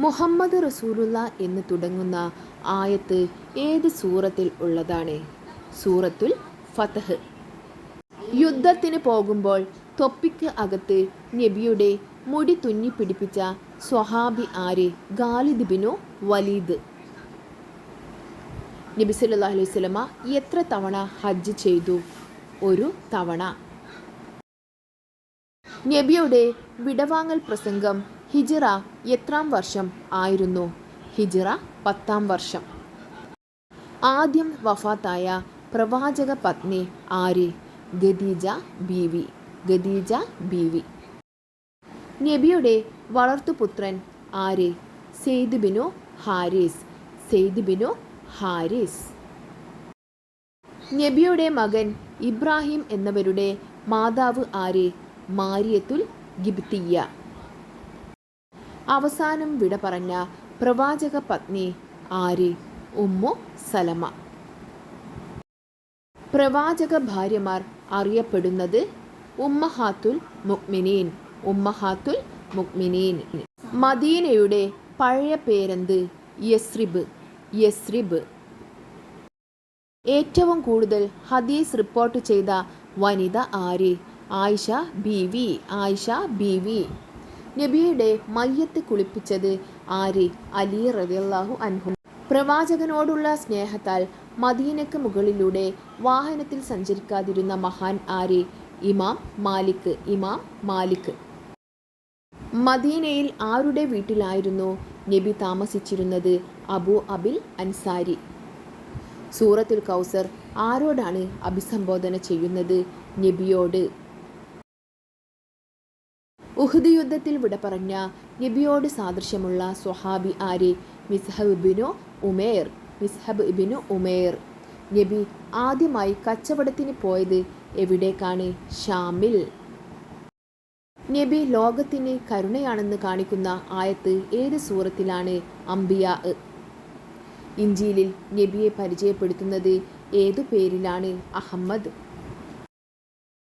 മുഹമ്മദ് റസൂലുള്ള എന്ന് തുടങ്ങുന്ന ആയത്ത് ഏത് സൂറത്തിൽ ഉള്ളതാണ്? സൂറത്തുൽ ഫതഹ്. യുദ്ധത്തിന് പോകുമ്പോൾ തൊപ്പിക്ക് അകത്ത് നബിയുടെ മുടി തുന്നി പിടിപ്പിച്ച സ്വഹാബി ആര്? ഗാലിദ് ബിനു വലീദ്. നബി സല്ലല്ലാഹു അലൈഹി വസല്ലമ എത്ര തവണ ഹജ്ജ് ചെയ്തു? ഒരു തവണ. നബിയുടെ വിടവാങ്ങൽ പ്രസംഗം ഹിജിറ എത്രാം വർഷം ആയിരുന്നു? ഹിജിറ പത്താം വർഷം. ആദ്യം വഫാത്തായ പ്രവാചക പത്നി ആര്? ഖദീജ ബീവി. ഖദീജ ബീവി. നബിയുടെ വളർത്തുപുത്രൻ ആര്? സെയ്ദ് ബിനു ഹാരിസ്. സെയ്ദ് ബിനു ഹാരിസ്. നബിയുടെ മകൻ ഇബ്രാഹിം എന്നവരുടെ മാതാവ് ആര്? മാരിയത്തുൽ ഗിബ്തിയ അവസാനം വിട പറഞ്ഞ പ്രവാചക പത്നി ആരി ഉമ്മു സലമ. പ്രവാചക ഭാര്യമാർ അറിയപ്പെടുന്നത് ഉമ്മഹാത്തുൽ മുക്മിനീൻ ഉമ്മഹാത്തുൽ മുക്മിനീൻ മദീനയുടെ പഴയ പേരെന്ത്? യസ്രിബ് യസ്രിബ്. ഏറ്റവും കൂടുതൽ ഹദീസ് റിപ്പോർട്ട് ചെയ്ത വനിത ആര്? Ayisha B V Ayesha Beevi. നബിയുടെ മയ്യത്ത് കുളിപ്പിച്ചത് ആര്? അലി റളിയല്ലാഹു അൻഹു. പ്രവാചകനോടുള്ള സ്നേഹത്താൽ മദീനക്ക് മുകളിലൂടെ വാഹനത്തിൽ സഞ്ചരിക്കാതിരുന്ന മഹാൻ ആര്? ഇമാം മാലിക്. ഇമാം മാലിക്. മദീനയിൽ ആരുടെ വീട്ടിലായിരുന്നു നബി താമസിച്ചിരുന്നത്? അബു അബിൽ അൻസാരി. സൂറത്തുൽ കൗസർ ആരോടാണ് അഭിസംബോധന ചെയ്യുന്നത്? നബിയോട്. ഉഹുദ് യുദ്ധത്തിൽ വിട പറഞ്ഞ നബിയോട് സാദൃശ്യമുള്ള സ്വഹാബി ആര്? മിസ്ഹബ് ഇബിനു ഉമേർ. മിസ്ഹബ് ഇബിനു ഉമേർ. നബി ആദ്യമായി കച്ചവടത്തിന് പോയത് എവിടേക്കാണ്? ഷാമിൽ. നബി ലോകത്തിന് കരുണയാണെന്ന് കാണിക്കുന്ന ആയത്ത് ഏത് സൂറത്തിലാണ്? അംബിയ. ഇഞ്ചിയിലിൽ നബിയെ പരിചയപ്പെടുത്തുന്നത് ഏതു പേരിലാണ്? അഹമ്മദ്.